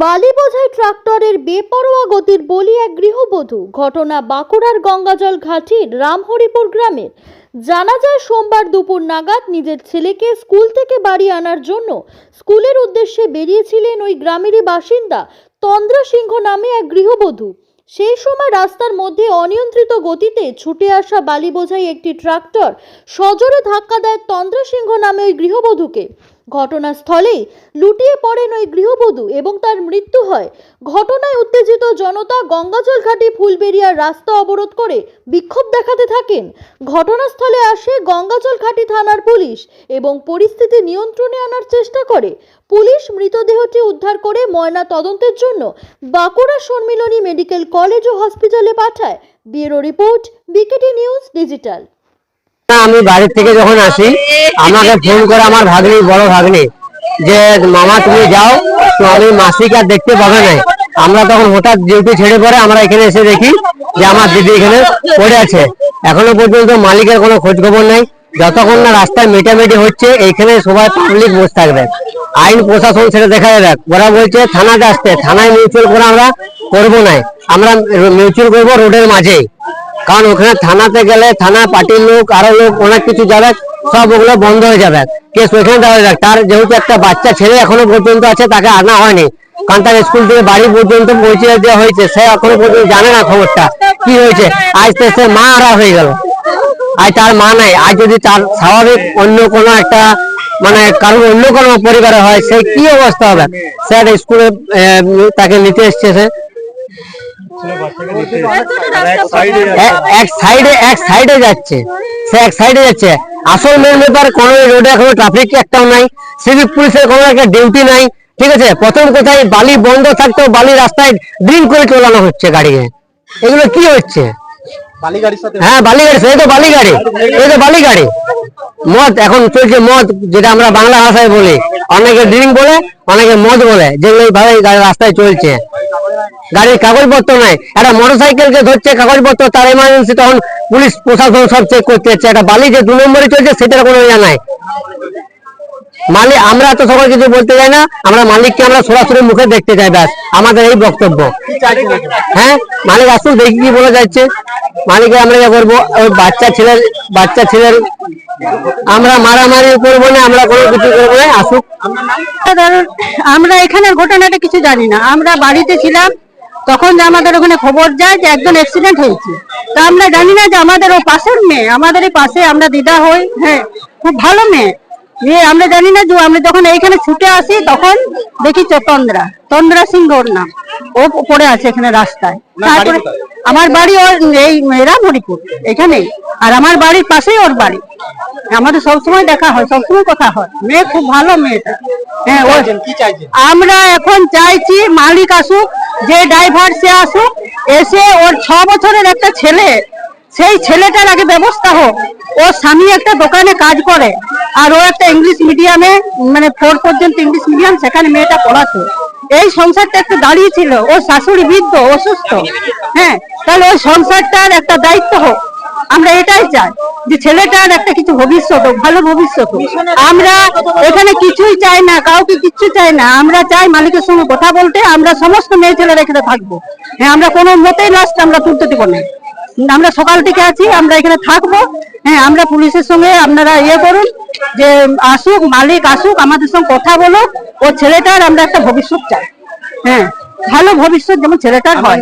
বালি বোঝাই ট্রাক্টরের বেপরোয়া গতির বলি এক গৃহবধূ। ঘটনা বাঁকুড়ার গঙ্গাজল ঘাটির রামহরিপুর গ্রামের। জানা যায়, সোমবার দুপুর নাগাদ নিজের ছেলেকে স্কুল থেকে বাড়ি আনার জন্য স্কুলের উদ্দেশ্যে বেরিয়েছিলেন ওই গ্রামেরই বাসিন্দা তন্দ্রা সিংহ নামে এক গৃহবধূ। সেই সময় রাস্তার মধ্যে অনিয়ন্ত্রিত গতিতে ছুটে আসা বালি বোঝাই একটি ট্রাক্টর সজোরে ধাক্কা দেয় তন্দ্রা সিংহ নামে ওই গৃহবধূকে। ঘটনাস্থলেই লুটিয়ে পড়েন ওই গৃহবধূ এবং তার মৃত্যু হয়। ঘটনায় উত্তেজিত জনতা গঙ্গাজল ঘাটি ফুলবেরিয়ার রাস্তা অবরোধ করে বিক্ষোভ দেখাতে থাকেন। ঘটনাস্থলে আসে গঙ্গাজল ঘাটি থানার পুলিশ এবং পরিস্থিতি নিয়ন্ত্রণে আনার চেষ্টা করে। পুলিশ মৃতদেহটি উদ্ধার করে ময়না তদন্তের জন্য বাঁকুড়া সম্মিলনী মেডিকেল কলেজ ও হসপিটালে পাঠায়। Bureau report, BKT news digital. আমি বাড়ির থেকে যখন আসি, আমাকে ফোন করে আমার ভাগ্নি বড় ভাগ্নি যে, মামা, তুমি যাও, তো আমি মাসিকে আর দেখতে পাবে না। আমরা তখন হঠাৎ ডিউটি ছেড়ে পরে আমরা এখানে এসে দেখি যে আমার দিদি এখানে পড়ে আছে। এখনও পর্যন্ত মালিকের কোনো খোঁজ খবর নেই। যতক্ষণ না রাস্তায় মেটামেটি হচ্ছে, এইখানে সবাই পাবলিক বসে থাকবে। আইন প্রশাসন সেটা দেখা যাবে। ওরা বলছে, থানাতে আসতে। থানায় মিউচুয়াল করে আমরা করব না আমরা মিউচুয়াল করব রোডের মাঝেই। কারণ ওখানে থানাতে গেলে থানা পার্টির লোক, আরও লোক, অনেক কিছু যাবে, সব ওগুলো বন্ধ হয়ে যাবে। কেস ওইখানে দেওয়া যাবে। তার যেহেতু একটা বাচ্চা ছেলে এখনও পর্যন্ত আছে, তাকে আনা হয়নি। কারণ তার স্কুল থেকে বাড়ি পর্যন্ত পৌঁছে দেওয়া হয়েছে। সে এখনও পর্যন্ত জানে না খবরটা, কি হয়েছে। আজ তো সে মা হারা হয়ে গেল। আজ তার মা নাই। আজ যদি তার স্বাভাবিক অন্য কোনো একটা মানে কারণ অন্য কোনো পরিবারে হয়, সে কি অবস্থা হবে? স্যার স্কুলে তাকে নিতে এসছে এক সাইডে এক সাইডে যাচ্ছে। সে এক সাইডে যাচ্ছে। আসল মেন ব্যাপার কোন রোডে এখনও ট্রাফিক একটাও নাই। সিভিক পুলিশের কোনো একটা ডিউটি নাই। ঠিক আছে? প্রথম কোথায় বালি বন্ধ থাকতেও বালি রাস্তায় ড্রিঙ্ক করে চলানো হচ্ছে গাড়িকে। এগুলো কি হচ্ছে? হ্যাঁ বালি গাড়ি সেই তো বালি গাড়ি এই তো বালি গাড়ি মদ এখন চলছে মদ যেটা আমরা বাংলা ভাষায় বলি। অনেকে ড্রিঙ্ক বলে অনেকে মদ বলে। যেগুলো রাস্তায় চলছে। গাড়ির কাগজপত্র নাই। একটা মোটর সাইকেলকে ধরছে, কাগজপত্র, তার এমার্জেন্সি তখন পুলিশ, প্রশাসন সব চেক করতে যাচ্ছে। একটা বালি যে দু নম্বরে চলছে, সেটার কোনো ইয়া নাই। মালিক, আমরা তো সবাই কিছু বলতে চাই না, আমরা মালিককে আমরা সরাসরি মুখে দেখতে চাই ব্যাস। আমাদের এই বক্তব্য। হ্যাঁ? মালিক আসুন দেখি কি বলা যাচ্ছে। মালিকে আমরা ইয়ে করব, ওই বাচ্চা ছেলের বাচ্চা ছেলের আমরা মারামারি করব না, আমরা কোনো কিছু করব না, আসুক। আমরা এখানের ঘটনাটা কিছু জানি না। আমরা বাড়িতে ছিলাম, তখন আমাদের ওখানে খবর যায় যে একজন অ্যাক্সিডেন্ট হয়েছে। তা আমরা জানি না যে আমাদের ও পাশের মেয়ে, আমাদের এই পাশে আমরা দিদা হই হ্যাঁ খুব ভালো মেয়ে। এ আমরা জানি না যে আমরা যখন এইখানে ছুটে আসি, তখন দেখি তো তন্দ্রা। তন্দ্রা সিংহ ওর নাম। ও পড়ে আছে এখানে রাস্তায়। তারপরে আমার বাড়ি ওর এই রামহরিপুর এখানেই। আর আমার বাড়ির পাশেই ওর বাড়ি। আমাদের সবসময় দেখা হয় সবসময় কথা হয়। মেয়ে খুব ভালো মেয়েটা। হ্যাঁ ও আমরা এখন চাইছি মালিক আসুক যে ড্রাইভার সে আসুক এসে ওর ছ বছরের একটা ছেলে সেই ছেলেটার আগে ব্যবস্থা হোক। ওর স্বামী একটা দোকানে কাজ করে আর ও একটা ইংলিশ মিডিয়ামে মানে ফোর পর্যন্ত ইংলিশ মিডিয়াম সেখানে মেয়েটা পড়াতো। এই সংসারটা একটু দাঁড়িয়ে ছিল। ও শাশুড়ি বৃদ্ধ, অসুস্থ। হ্যাঁ তাহলে ওই সংসারটার একটা দায়িত্ব হোক। আমরা এটাই চাই যে ছেলেটার একটা কিছু ভবিষ্যৎ হোক, ভালো ভবিষ্যৎ হোক। আমরা এখানে কিছুই চাই না, কাউকে কিচ্ছু চাই না। আমরা চাই মালিকের সঙ্গে কথা বলতে, আমরা সমস্ত মেয়ে ছেলেরা এখানে থাকব। হ্যাঁ আমরা কোনো মতেই লাস্ট আমরা তুলতে দেবো না। আমরা সকাল থেকে আছি আমরা এখানে থাকব। হ্যাঁ আমরা পুলিশের সঙ্গে আপনারা ইয়ে করুন যে আসুক মালিক আসুক আমাদের সঙ্গে কথা বলো ও ছেলেটার আমরা একটা ভবিষ্যৎ চাই। হ্যাঁ ভালো ভবিষ্যৎ যেমন ছেলেটার হয়।